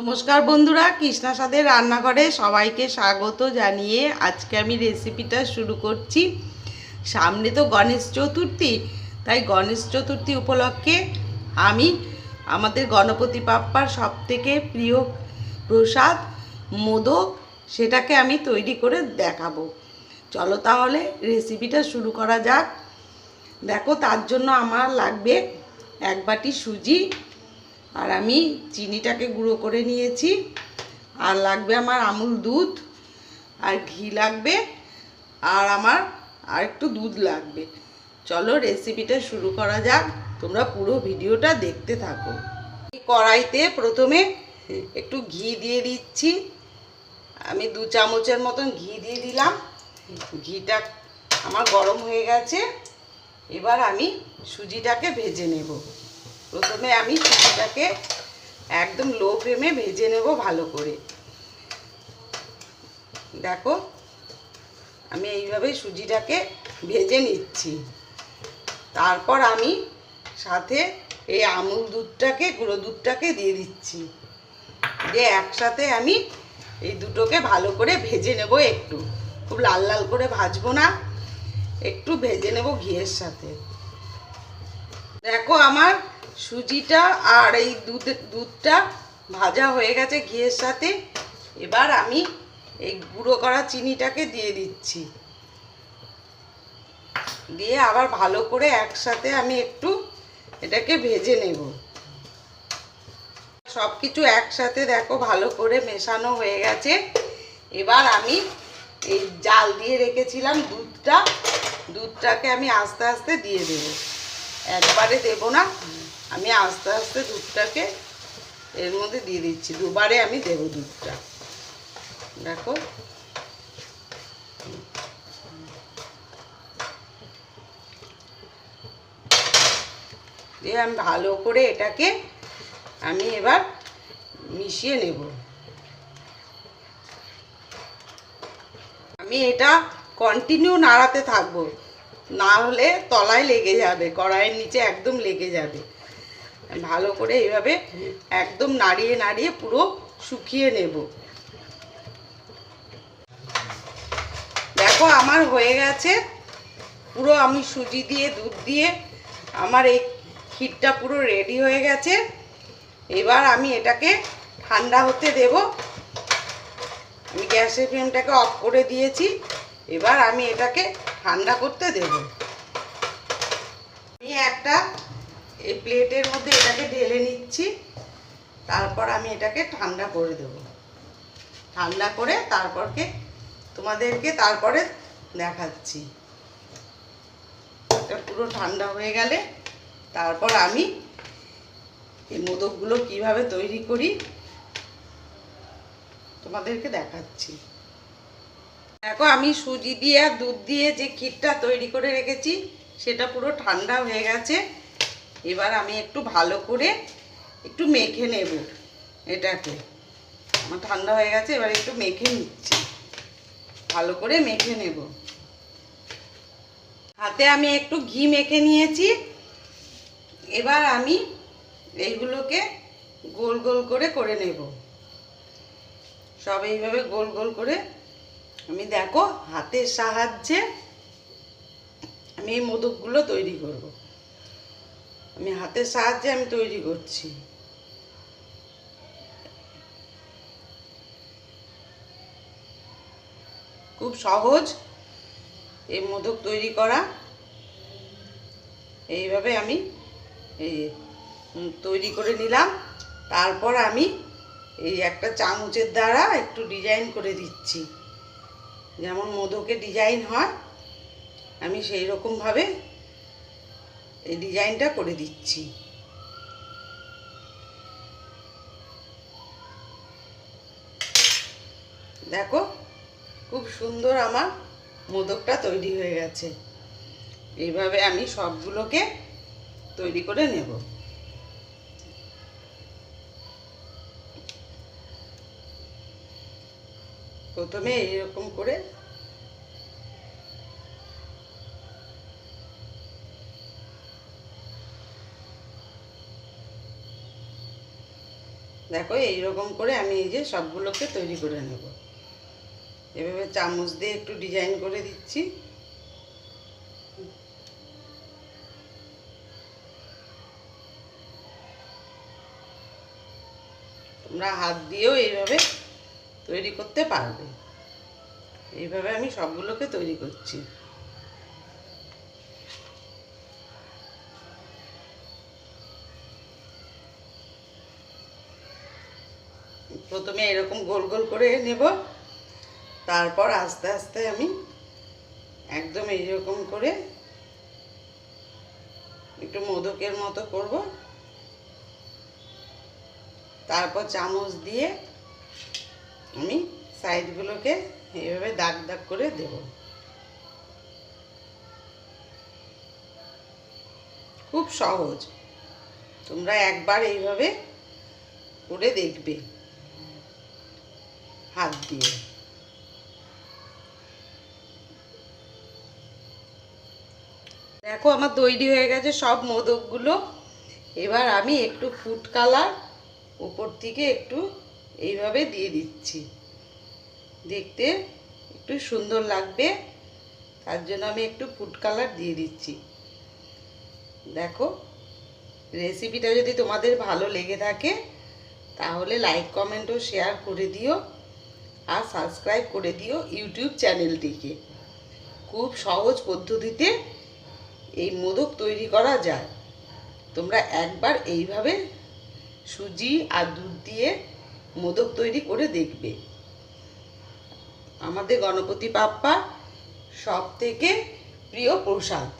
নমস্কার বন্ধুরা, কৃষ্ণা সাদের রান্নাঘরে সবাইকে স্বাগত জানিয়ে আজকে আমি রেসিপিটা শুরু করছি। সামনে তো গণেশ চতুর্থী, তাই গণেশ চতুর্থী উপলক্ষে আমি আমাদের গণপতি বাপ্পার সব থেকে প্রিয় প্রসাদ মোদক, সেটাকে আমি তৈরি করে দেখাবো। চলো তাহলে রেসিপিটা শুরু করা যাক। দেখো, তার জন্য আমার লাগবে এক বাটি সুজি আর আমি চিনিটাকে গুঁড়ো করে নিয়েছি। আর লাগবে আমার আমুল দুধ, আর ঘি লাগবে, আর আমার আর একটু দুধ লাগবে। চলো রেসিপিটা শুরু করা যাক। তোমরা পুরো ভিডিওটা দেখতে থাকো। কড়াইতে প্রথমে একটু ঘি দিয়ে দিচ্ছি। আমি দু চামচের মতন ঘি দিয়ে দিলাম। ঘিটা আমার গরম হয়ে গেছে। এবার আমি সুজিটাকে ভেজে নেব। প্রথমে আমি সুজিটাকে একদম লো ফ্লেমে ভেজে নেব ভালো করে। দেখো, আমি এইভাবে সুজিটাকে ভেজে নিচ্ছি। তারপর আমি সাথে এই আমুল দুধটাকে, গুঁড়ো দুধটাকে দিয়ে দিচ্ছি। দিয়ে একসাথে আমি এই দুটোকে ভালো করে ভেজে নেব একটু। খুব লাল লাল করে ভাজবো না, একটু ভেজে নেব ঘিয়ের সাথে। দেখো আমার সুজিটা আর এই দুধ, দুধটা ভাজা হয়ে গেছে ঘিয়ের সাথে। এবার আমি এই গুঁড়ো করা চিনিটাকে দিয়ে দিচ্ছি। দিয়ে আবার ভালো করে একসাথে আমি একটু এটাকে ভেজে নেব। সব কিছু একসাথে দেখো ভালো করে মেশানো হয়ে গেছে। এবার আমি এই জাল দিয়ে রেখেছিলাম দুধটা। দুধটাকে আমি আস্তে আস্তে দিয়ে দেবো। একবারে দেব না। আমি আস্তে আস্তে দুধটাকে এর মধ্যে দিয়ে দিচ্ছি। দুবারে আমি দেবো দুধটা। দেখো। দিয়ে আমি ভালো করে এটাকে আমি এবার মিশিয়ে নেব। আমি এটা কন্টিনিউ নাড়াতে থাকব। না হলে তলায় লেগে যাবে, কড়াইয়ের নিচে একদম লেগে যাবে। ভালো করে এইভাবে একদম নাড়িয়ে নাড়িয়ে পুরো শুকিয়ে নেব। দেখো আমার হয়ে গেছে। পুরো আমি সুজি দিয়ে, দুধ দিয়ে আমার এই ক্ষীরটা পুরো রেডি হয়ে গেছে। এবার আমি এটাকে ঠান্ডা হতে দেব। আমি গ্যাসের ফ্লেমটাকে অফ করে দিয়েছি। এবার আমি এটাকে ঠান্ডা করতে দেব। আমি একটা এই প্লেটের মধ্যে এটাকে ঢেলে নিচ্ছি। তারপর আমি এটাকে ঠান্ডা করে দেব। ঠান্ডা করে তারপরকে তোমাদেরকে তারপরে দেখাচ্ছি। এটা পুরো ঠান্ডা হয়ে গেলে তারপর আমি এই মোদকগুলো কীভাবে তৈরি করি তোমাদেরকে দেখাচ্ছি। দেখো আমি সুজি দিয়ে আর দুধ দিয়ে যে ক্ষীরটা তৈরি করে রেখেছি, সেটা পুরো ঠান্ডা হয়ে গেছে। এবার আমি একটু ভালো করে একটু মেখে নেব এটাকে। আমার ঠান্ডা হয়ে গেছে, এবার একটু মেখে নিচ্ছি। ভালো করে মেখে নেব। হাতে আমি একটু ঘি মেখে নিয়েছি। এবার আমি এইগুলোকে গোল গোল করে করে নেব। সব এইভাবে গোল গোল করে। আমি দেখো হাতের সাহায্যে আমি এই মোদকগুলো তৈরি করব। আমি হাতের সাহায্যে আমি তৈরি করছি। খুব সহজ এই মোদক তৈরি করা। এইভাবে আমি এই তৈরি করে নিলাম। তারপর আমি এই একটা চামচের দ্বারা একটু ডিজাইন করে দিচ্ছি। যেমন মোদকে ডিজাইন হয়, আমি সেই রকমভাবে এই ডিজাইনটা করে দিচ্ছি। দেখো, খুব সুন্দর আমার মোদকটা তৈরি হয়ে গেছে। এইভাবে আমি সবগুলোকে তৈরি করে নেব। প্রথমে এইরকম করে দেখো, এইরকম করে আমি এই যে সবগুলোকে তৈরি করে নেব। এভাবে চামচ দিয়ে একটু ডিজাইন করে দিচ্ছি। তোমরা হাত দিয়েও এইভাবে তৈরি করতে পারবে। এইভাবে আমি সবগুলোকে তৈরি করছি। প্রথমে এরকম গোল গোল করে নেব। তারপর আস্তে আস্তে আমি একদম এইরকম করে একটু মোদকের মতো করব। তারপর চামচ দিয়ে আমি সাইডগুলোকে এইভাবে দাগ দাগ করে দেব। খুব সহজ। তোমরা একবার এইভাবে করে দেখবে। দিয়ে দেখো আমার তৈরি হয়ে গেছে সব মোদকগুলো। এবার আমি একটু ফুড কালার উপর থেকে একটু এইভাবে দিয়ে দিচ্ছি। দেখতে একটু সুন্দর লাগবে, তার জন্য আমি একটু ফুড কালার দিয়ে দিচ্ছি। দেখো রেসিপিটা যদি তোমাদের ভালো লেগে থাকে, তাহলে লাইক কমেন্ট ও শেয়ার করে দিও। আর সাবস্ক্রাইব করে দিও ইউটিউব চ্যানেলটিকে। খুব সহজ পদ্ধতিতে এই মোদক তৈরি করা যায়। তোমরা একবার এইভাবে সুজি আর দুধ দিয়ে মোদক তৈরি করে দেখবে। আমাদের গণপতি বাপ্পা সব থেকে প্রিয় প্রসাদ।